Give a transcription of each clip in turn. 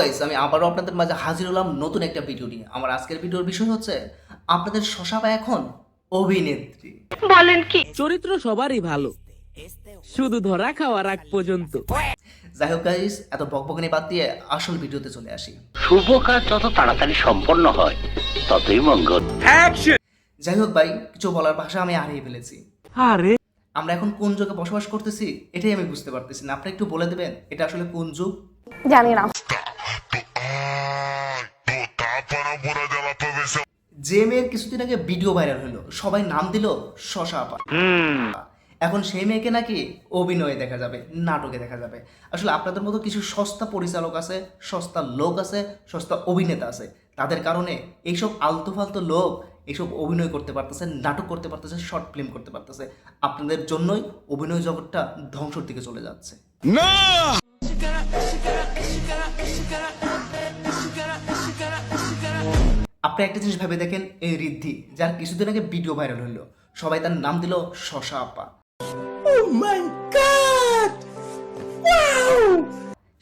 Guys আমি আবারও আপনাদের মাঝে হাজির হলাম নতুন একটা ভিডিও নিয়ে। আমার আজকের ভিডিওর বিষয় হচ্ছে আপনাদের শশাবা এখন অভিনেত্রী। বলেন কি? চরিত্র সবারই ভালো। শুধু ধরা খাওয়ার আগ পর্যন্ত। যাই হোক গাইস এত বকবকানি বাদ দিয়ে আসল ভিডিওতে চলে আসি। শুভ কাজ যত তাড়াতাড়ি সম্পন্ন হয় ততই মঙ্গল। যাই হোক ভাই কিছু বলার ভাষা আমি হারিয়ে ফেলেছি। আরে! আমরা এখন কোন যুগে বসবাস করতেছি এটাই আমি বুঝতে পারতেছি না। আপনি একটু বলে দেবেন এটা আসলে কোন যুগ? জানি না। কিছুদিন আগে ভিডিও ভাইরাল হলো। সবাই নাম দিল শশা আপা। এখন সেই মেয়েকে নাকি অভিনয়ে দেখা যাবে, নাটকে দেখা যাবে। আসলে আপনাদের মতো কিছু সস্তা পরিচালক আছে, সস্তা লোক আছে, সস্তা অভিনেতা আছে। তাদের কারণে এইসব আলতু ফালতু লোক এইসব অভিনয় করতে পারতেছে, নাটক করতে পারতেছে শর্ট ফিল্ম করতে পারতেছে। আপনাদের জন্যই অভিনয় জগৎটা ধ্বংসর দিকে চলে যাচ্ছে। আপনি একটা জিনিস ভেবে দেখেন এই ঋদ্ধি যার কিছুদিন আগে ভিডিও ভাইরাল হলো। সবাই তার নাম দিল শশা আপা।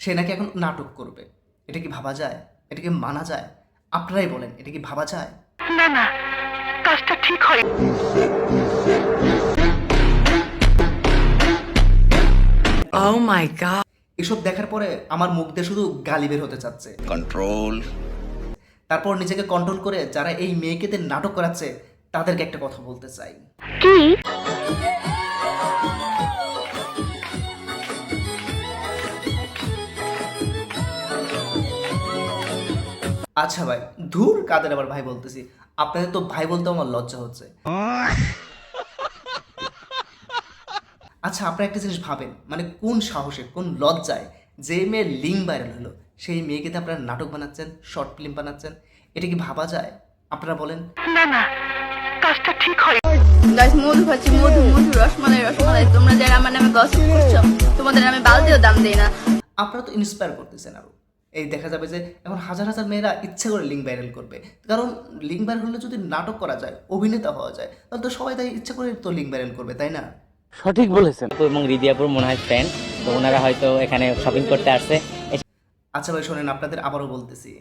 সে নাকি এখন নাটক করবে। এটা কি ভাবা যায়? এটা কি মানা যায়? আপনারাই বলেন এটা কি ভাবা যায়? ও মাই গড এসব দেখার পরে আমার মুখ দিয়ে শুধু গালি বের হতে চাচ্ছে। কন্ট্রোল তারপর নিজেকে কন্ট্রোল করে যারা এই মেয়েকে দিয়ে নাটক করাচ্ছে তাদেরকে একটা কথা বলতে চাই। কি? আচ্ছা ভাই ধুর কাদের আবার ভাই বলতেছি। আপনাদের তো ভাই বলতে আমার লজ্জা হচ্ছে। আচ্ছা আপনারা একটা জিনিস ভাবেন মানে কোন সাহসে কোন লজ্জায় যে মেয়ের লিঙ্ক ভাইরাল হলো সেই মেয়েকে দিয়ে আপনারা নাটক বানাচ্ছেন শর্ট ফিল্ম বানাচ্ছেন এটা কি ভাবা যায়? আপনারা বলেন। গাইস মধু খাচ্ছি মধু মধু রসমালাই রসমালাই। তোমরা যারা আমার নামে গসিপ করছ তোমাদের আমি বালতিও দাম দেই না। আপনারা তো ইন্সপায়ার করতেছেন আরও। এই দেখা যাবে যে এখন হাজার হাজার মেয়েরা ইচ্ছে করে লিঙ্ক ভাইরাল করবে। কারণ লিঙ্ক ভাইরাল হলে যদি নাটক করা যায় অভিনেতা হওয়া যায় তাহলে তো সবাই তাই ইচ্ছে করে তো লিঙ্ক ভাইরাল করবে তাই না? সঠিক বলেছেন। এবং রিদিয়াপুর মনে হয় ফ্রেন্ড তো ওনারা হয়তো এখানে শপিং করতে আসছে। আচ্ছা ভাই শোনেন আপনাদের আবারও বলতেছি।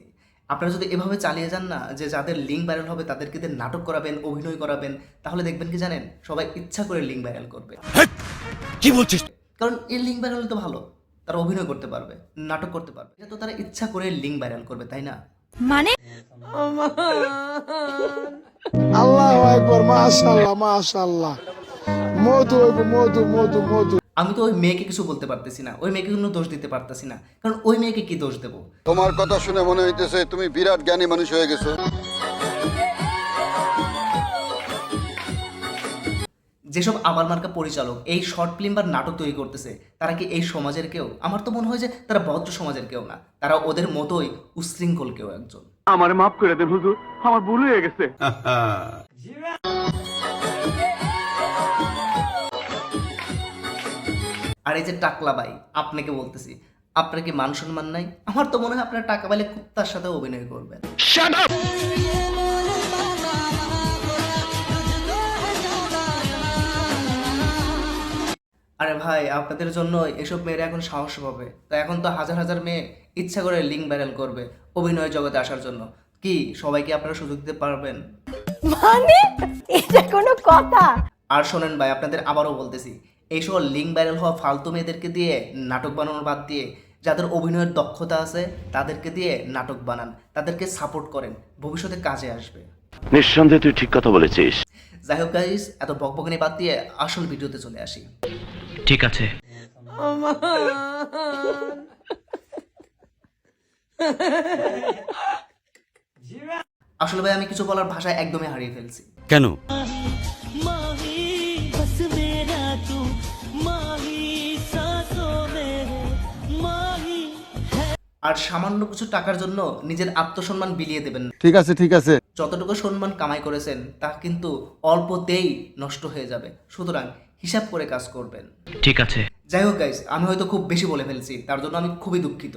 আপনারা যদি এভাবে চালিয়ে যান না যে যাদের লিঙ্ক ভাইরাল হবে তাদেরকে দিয়ে নাটক করাবেন অভিনয় করাবেন তাহলে দেখবেন কি জানেন সবাই ইচ্ছা করে লিঙ্ক ভাইরাল করবে। কি বলছিস? কারণ এই লিঙ্ক ভাইরাল তো ভালো তারা অভিনয় করতে পারবে নাটক করতে পারবে। এটা তো তারা ইচ্ছা করে লিঙ্ক ভাইরাল করবে তাই না? মানে? আল্লাহ একবার মাশাল্লাহ মাশাল্লাহ মধু মধু মধু মধু। আমি তো ওই মেয়েকে কিছু বলতে পারতেছি না ওই মেয়েকে কোনো দোষ দিতে পারতেছি না। কারণ ওই মেয়েকে কি দোষ দেবো? তোমার কথা শুনে মনে হইতেছে তুমি বিরাট জ্ঞানী মানুষ হয়ে গেছো। যেসব আবার মার্কা পরিচালক এই শর্ট ফিল্ম বা নাটক তৈরি করতেছে তারা কি এই সমাজের কেউ? আমার তো মনে হয় যে তারা ভদ্র সমাজের কেউ না। তারা ওদের মতোই উশৃঙ্খল কেউ একজন। আমার মাফ করে দেন হুজুর আমার ভুল হয়ে গেছে। আর এই যে টাকলা ভাই আপনাকে বলতেছি আপনার কি মান সম্মান নাই? আমার তো মনে হয় আপনার টাকা পাইলে কুত্তার সাথে অভিনয় করবেন। আরে ভাই আপনাদের জন্য এসব মেয়েরা এখন সাহস পাবে। তো এখন তো হাজার হাজার মেয়ে ইচ্ছা করে লিঙ্ক ভাইরাল করবে অভিনয় জগতে আসার জন্য। কি সবাইকে আপনারা সুযোগ দিতে পারবেন? মানে? এটা কোনো কথা। আর শোনেন ভাই আপনাদের আবারও বলতেছি এইসব লিঙ্ক ভাইরাল হওয়া ফালতু মেয়েদেরকে দিয়ে নাটক বানানোর বাদ দিয়ে যাদের অভিনয়ের দক্ষতা আছে তাদেরকে দিয়ে নাটক বানান তাদেরকে সাপোর্ট করেন ভবিষ্যতে কাজে আসবে। নিঃসন্দেহে তুই ঠিক কথা বলেছিস। যাই হোক গাইস এত বকবকানি বাদ দিয়ে আসল ভিডিওতে চলে আসি। ঠিক আছে। আসলে ভাই আমি কিছু বলার ভাষা একদমই হারিয়ে ফেলছি। কেন? আর সামান্য কিছু টাকার জন্য নিজের আত্মসম্মান বিলিয়ে দেবেন ঠিক আছে ঠিক আছে। যতটুকু সম্মান কামাই করেছেন তা কিন্তু অল্পতেই নষ্ট হয়ে যাবে। সুতরাং হিসাব করে কাজ করবেন। ঠিক আছে। যাই হোক গাইস আমি হয়তো খুব বেশি বলে ফেলছি তার জন্য আমি খুবই দুঃখিত।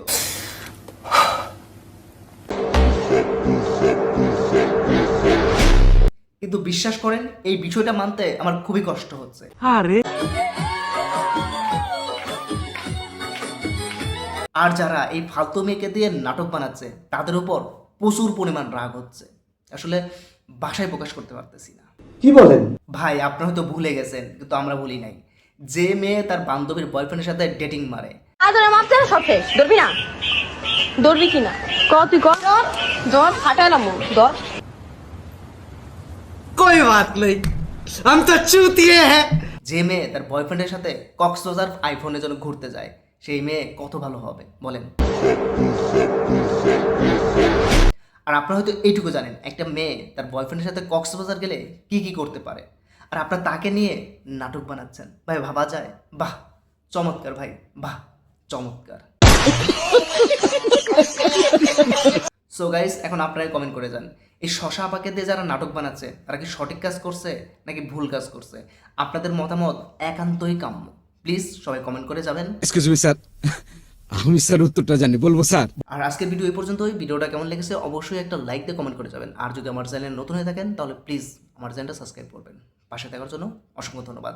কিন্তু বিশ্বাস করেন এই বিষয়টা মানতে আমার খুবই কষ্ট হচ্ছে। আরে! আর যারা এই ফালতু মেয়েকে দিয়ে নাটক বানাচ্ছে তাদের উপর প্রচুর পরিমাণ রাগ হচ্ছে। আসলে বাসায় প্রকাশ করতে পারতেছি না। কি বলেন? ভাই আপনারা হয়তো ভুলে গেছেন কিন্তু আমরা বলি নাই। যে মেয়ে তার বান্ধবীর বয়ফ্রেন্ডের সাথে ডেটিং মারে। যে মেয়ে তার বয়ফ্রেন্ডের সাথে কক্সবাজার আইফোনের জন্য ঘুরতে যায় সেই মেয়ে কত ভালো হবে, বলেন। আর আপনারা হয়তো এইটুকু জানেন, একটা মেয়ে তার বয়ফ্রেন্ডের সাথে কক্সবাজার গেলে কি কি করতে পারে। আর আপনারা তাকে নিয়ে নাটক বানাচ্ছেন। ভাই, ভাবা যায়? বাহ, চমৎকার ভাই, বাহ, চমৎকার। সো গাইস এখন আপনারাই কমেন্ট করে যান, এই শশা আপাকে দিয়ে যারা নাটক বানাচ্ছে, তারা কি সঠিক কাজ করছে, নাকি ভুল কাজ করছে? আপনাদের মতামত একান্তই কাম্য। প্লিজ সবাই কমেন্ট করে যাবেন। এক্সকিউজ মি স্যার আমি স্যার উত্তরটা জানি। বলব স্যার আর আজকের ভিডিও এই পর্যন্তই। ভিডিওটা কেমন লেগেছে অবশ্যই একটা লাইক দিয়ে কমেন্ট করে যাবেন। আর যদি আমার চ্যানেল নতুন হয়ে থাকেন তাহলে প্লিজ আমার চ্যানেলটা সাবস্ক্রাইব করবেন। পাশে থাকার জন্য অসংখ্য ধন্যবাদ।